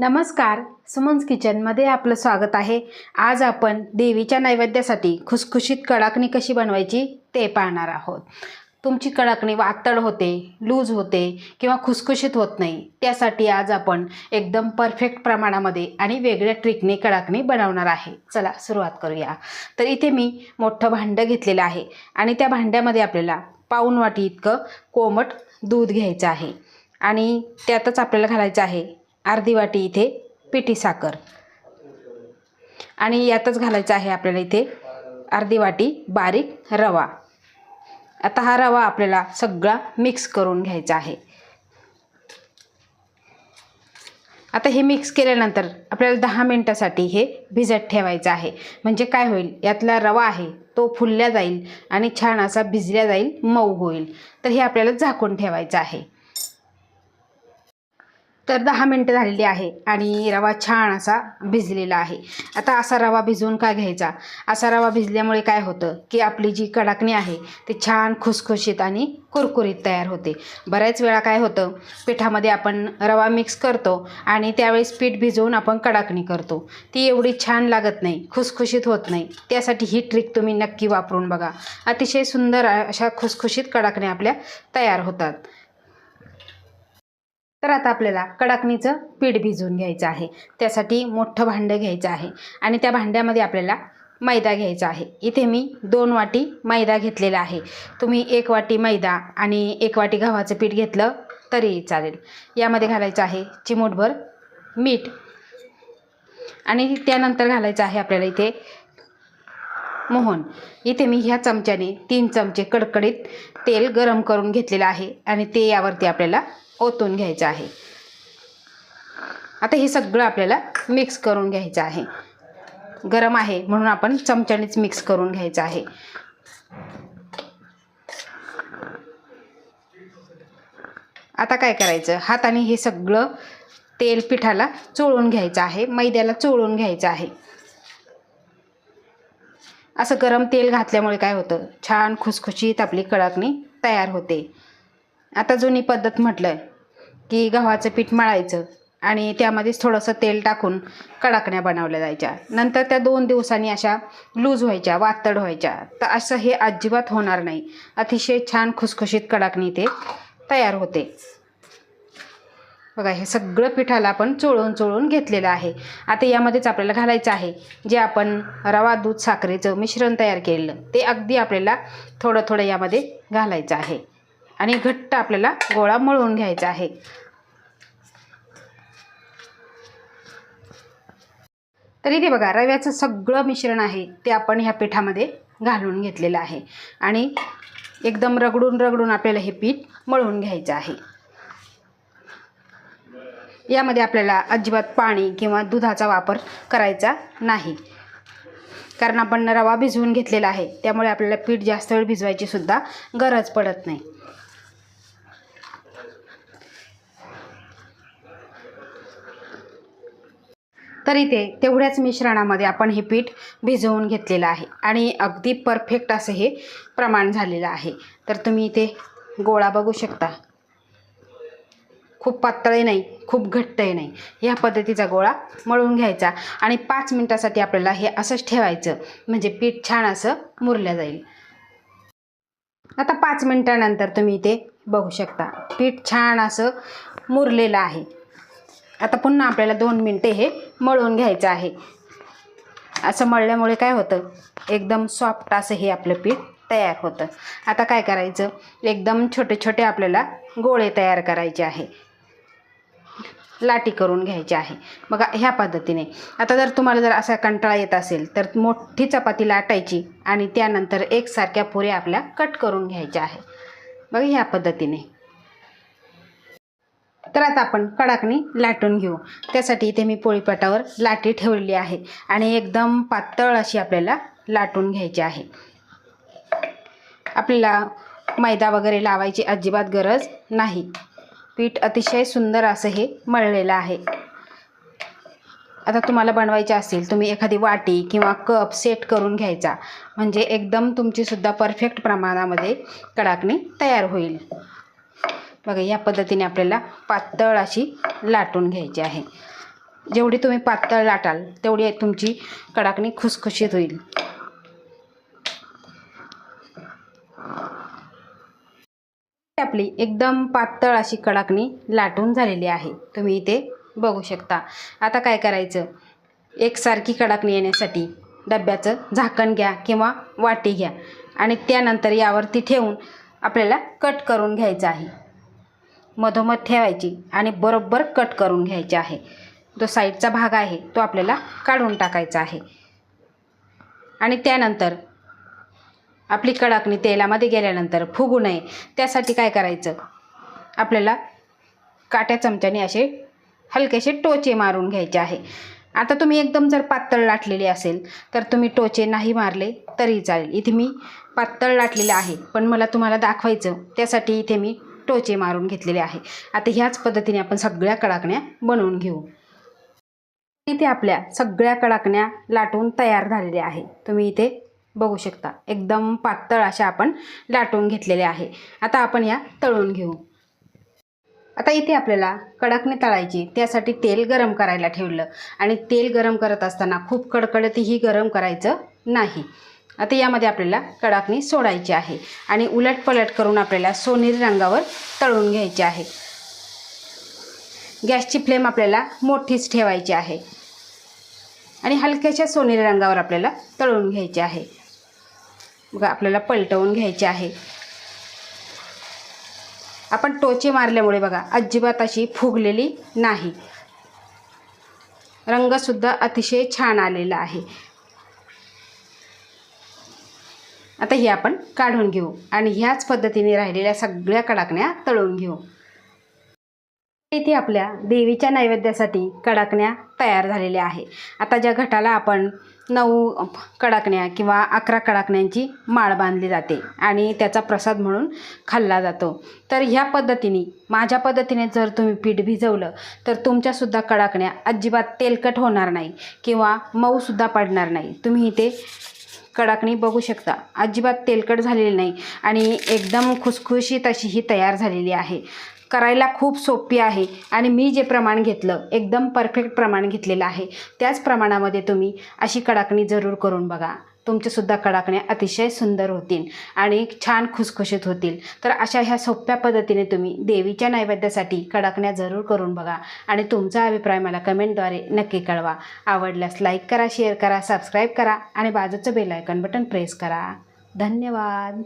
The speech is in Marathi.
नमस्कार सुमन्स किचनमध्ये आपलं स्वागत आहे. आज आपण देवीच्या नैवेद्यासाठी खुसखुशीत कडाकणी कशी बनवायची ते पाहणार आहोत. तुमची कडाकणी वातळ होते लूज होते किंवा खुसखुशीत होत नाही त्यासाठी आज आपण एकदम परफेक्ट प्रमाणामध्ये आणि वेगळ्या ट्रिकने कडाकणी बनवणार आहे. चला सुरुवात करूया. तर इथे मी मोठं भांडं घेतलेलं आहे आणि त्या भांड्यामध्ये आपल्याला पाऊण वाटी इतकं कोमट दूध घ्यायचं आहे. आणि त्यातच आपल्याला घालायचं आहे अर्धी वाटी इथे पिठी साखर. आणि यातच घालायचं आहे आपल्याला इथे अर्धी वाटी बारीक रवा. आता हा रवा आपल्याला सगळा मिक्स करून घ्यायचा आहे. आता हे मिक्स केल्यानंतर आपल्याला दहा मिनटासाठी हे भिजत ठेवायचं आहे. म्हणजे काय होईल? यातला रवा आहे तो फुलल्या जाईल आणि छान असा भिजल्या जाईल मऊ होईल. तर हे आपल्याला झाकून ठेवायचं आहे. तर दहा मिनटं झालेली आहे आणि रवा छान असा भिजलेला आहे. आता असा रवा भिजवून का घ्यायचा? असा रवा भिजल्यामुळे काय होतं की आपली जी कडाकणी आहे ती छान खुसखुशीत आणि कुरकुरीत तयार होते. बऱ्याच वेळा काय होतं पिठामध्ये आपण रवा मिक्स करतो आणि त्यावेळेस पीठ भिजवून आपण कडाकणी करतो. ती एवढी छान लागत नाही खुसखुशीत होत नाही. त्यासाठी ही ट्रिक तुम्ही नक्की वापरून बघा. अतिशय सुंदर अशा खुसखुशीत कडाकण्या आपल्या तयार होतात. तर आता आपल्याला कडाकणीचं पीठ भिजवून घ्यायचं आहे. त्यासाठी मोठं भांडं घ्यायचं आहे. आणि त्या भांड्यामध्ये आपल्याला मैदा घ्यायचा आहे. इथे मी दोन वाटी मैदा घेतलेला आहे. तुम्ही एक वाटी मैदा आणि एक वाटी गव्हाचं पीठ घेतलं तरी चालेल. यामध्ये घालायचं आहे चिमूटभर मीठ. आणि त्यानंतर घालायचं आहे आपल्याला इथे मोहन. इथे मी ह्या चमच्याने तीन चमचे कडकडीत तेल गरम करून घेतलेलं आहे. आणि ते यावरती आपल्याला ओतून घ्यायचं आहे. आता हे सगळं आपल्याला मिक्स करून घ्यायचं आहे. गरम आहे म्हणून आपण चमच्यानेच मिक्स करून घ्यायचं आहे. आता काय करायचं? हाताने हे सगळं तेल पिठाला चोळून घ्यायचं आहे. मैद्याला चोळून घ्यायचं आहे. असं गरम तेल घातल्यामुळे काय होतं? छान खुसखुशीत आपली कडाकणी तयार होते. आता जुनी पद्धत म्हटलं की गव्हाचं पीठ मळायचं आणि त्यामध्येच थोडंसं तेल टाकून कडाकण्या बनवल्या जायच्या. नंतर त्या दोन दिवसांनी अशा लूज व्हायच्या वातड व्हायच्या. तर असं हे अजिबात होणार नाही. अतिशय छान खुसखुशीत कडाकणी ते तयार होते. बघा हे सगळं पिठाला आपण चोळून चोळून घेतलेलं आहे. आता यामध्येच आपल्याला घालायचं आहे जे आपण रवा दूध साखरेचं मिश्रण तयार केलेलं ते अगदी आपल्याला थोडं थोडं यामध्ये घालायचं आहे. आणि घट्ट आपल्याला गोळा मळून घ्यायचा आहे. तर इथे बघा रव्याचं सगळं मिश्रण आहे ते आपण ह्या पिठामध्ये घालून घेतलेलं आहे. आणि एकदम रगडून रगडून आपल्याला हे पीठ मळून घ्यायचं आहे. यामध्ये आपल्याला अजिबात पाणी किंवा दुधाचा वापर करायचा नाही. कारण आपण रवा भिजवून घेतलेला आहे त्यामुळे आपल्याला पीठ जास्त वेळ भिजवायची सुद्धा गरज पडत नाही. तर इथे तेवढ्याच मिश्रणामध्ये आपण हे पीठ भिजवून घेतलेलं आहे. आणि अगदी परफेक्ट असं हे प्रमाण झालेलं आहे. तर तुम्ही इथे गोळा बघू शकता. खूप पातळही नाही खूप घट्टही नाही. ह्या पद्धतीचा गोळा मळून घ्यायचा आणि पाच मिनटासाठी आपल्याला हे असंच ठेवायचं म्हणजे पीठ छान असं मुरलं जाईल. आता पाच मिनटानंतर तुम्ही इथे बघू शकता पीठ छान असं मुरलेलं आहे. आता पुन्हा आपल्याला दोन मिनटे हे मळून घ्यायचं आहे. असं मळल्यामुळे काय होतं? एकदम सॉफ्ट असं हे आपलं पीठ तयार होतं. आता काय करायचं? एकदम छोटे छोटे आपल्याला गोळे तयार करायचे आहे. लाटी करून घ्यायची आहे. बघा ह्या पद्धतीने. आता जर तुम्हाला जर असा कंटाळा येत असेल तर मोठी चपाती लाटायची आणि त्यानंतर एकसारख्या पुऱ्या आपल्या कट करून घ्यायच्या आहे. बघा ह्या पद्धतीने. तर आता आपण कडाकणी लाटून घेऊ. त्यासाठी इथे मी पोळीपाटावर लाटी ठेवलेली आहे आणि एकदम पातळ अशी आपल्याला लाटून घ्यायची आहे. आपल्याला मैदा वगैरे लावायची अजिबात गरज नाही. पीठ अतिशय सुंदर असं हे मळलेलं आहे. आता तुम्हाला बनवायचे असेल तुम्ही एखादी वाटी किंवा कप सेट करून घ्यायचा. म्हणजे एकदम तुमचीसुद्धा परफेक्ट प्रमाणामध्ये कडाकणी तयार होईल. बघा या पद्धतीने आपल्याला पातळ अशी लाटून घ्यायची आहे. जेवढी तुम्ही पातळ लाटाल तेवढी तुमची कडाकणी खुसखुशीत होईल. आपली एकदम पातळ अशी कडाकणी लाटून झालेली आहे. तुम्ही इथे बघू शकता. आता काय करायचं? एकसारखी कडाकणी येण्यासाठी डब्याचं झाकण घ्या किंवा वाटी घ्या आणि त्यानंतर यावरती ठेवून आपल्याला कट करून घ्यायचं आहे. मधोमध ठेवायची आणि बरोबर कट करून घ्यायची आहे. जो साईडचा भाग आहे तो आपल्याला काढून टाकायचा आहे. आणि त्यानंतर आपली कडाकणी तेलामध्ये गेल्यानंतर फुगू नये. त्यासाठी काय करायचं? आपल्याला काट्या चमच्याने असे हलकेसे टोचे मारून घ्यायचे आहे. आता तुम्ही एकदम जर पातळ लाटलेली असेल तर तुम्ही टोचे नाही मारले तरी चालेल. इथे मी पातळ लाटलेले आहे पण मला तुम्हाला दाखवायचं त्यासाठी इथे मी टोचे मारून घेतलेले आहे. आता ह्याच पद्धतीने आपण सगळ्या कडाकण्या बनवून घेऊ. इथे आपल्या सगळ्या कडाकण्या लाटून तयार झालेल्या आहे. तुम्ही इथे बघू शकता. एकदम पातळ अशा आपण लाटून घेतलेल्या आहे. आता आपण या तळून घेऊ. आता इथे आपल्याला कडाकणे तळायची त्यासाठी तेल गरम करायला ठेवलं. आणि तेल गरम करत असताना खूप कडकडतही गरम करायचं नाही. आता यामध्ये आपल्याला कडाकणी सोडायची आहे आणि उलट पलट करून आपल्याला सोनेरी रंगावर तळून घ्यायची आहे. गॅसची फ्लेम आपल्याला मोठीच ठेवायची आहे. आणि हलक्याशा सोनेरी रंगावर आपल्याला तळून घ्यायचे आहे. बघा आपल्याला पलटवून घ्यायचे आहे. आपण टोचे मारल्यामुळे बघा अजिबात अशी फुगलेली नाही. रंगसुद्धा अतिशय छान आलेला आहे. आता हे आपण काढून घेऊ आणि ह्याच पद्धतीने राहिलेल्या सगळ्या कडाकण्या तळून घेऊ. इथे आपल्या देवीच्या नैवेद्यासाठी कडाकण्या तयार झालेल्या आहे. आता ज्या घटाला आपण नऊ कडाकण्या किंवा अकरा कडाकण्यांची माळ बांधली जाते आणि त्याचा प्रसाद म्हणून खाल्ला जातो. तर ह्या पद्धतीने माझ्या पद्धतीने जर तुम्ही पीठ भिजवलं तर तुमच्यासुद्धा कडाकण्या अजिबात तेलकट होणार नाही किंवा मऊसुद्धा पडणार नाही. तुम्ही इथे कडाकणी बघू शकता. अजिबात तेलकट झालेली नाही आणि एकदम खुसखुशीत अशी ही तयार झालेली आहे. करायला खूप सोपी आहे आणि मी जे प्रमाण घेतलं एकदम परफेक्ट प्रमाण घेतलेलं आहे. त्याच प्रमाणामध्ये तुम्ही अशी कडाकणी जरूर करून बघा. तुमच्यासुद्धा कडाकण्या अतिशय सुंदर होतील आणि छान खुसखुशीत होतील. तर अशा ह्या सोप्या पद्धतीने तुम्ही देवीच्या नैवेद्यासाठी कडाकण्या जरूर करून बघा आणि तुमचा अभिप्राय मला कमेंटद्वारे नक्की कळवा. आवडल्यास लाईक करा शेअर करा सबस्क्राईब करा आणि बाजूचं बेल आयकॉन बटन प्रेस करा. धन्यवाद.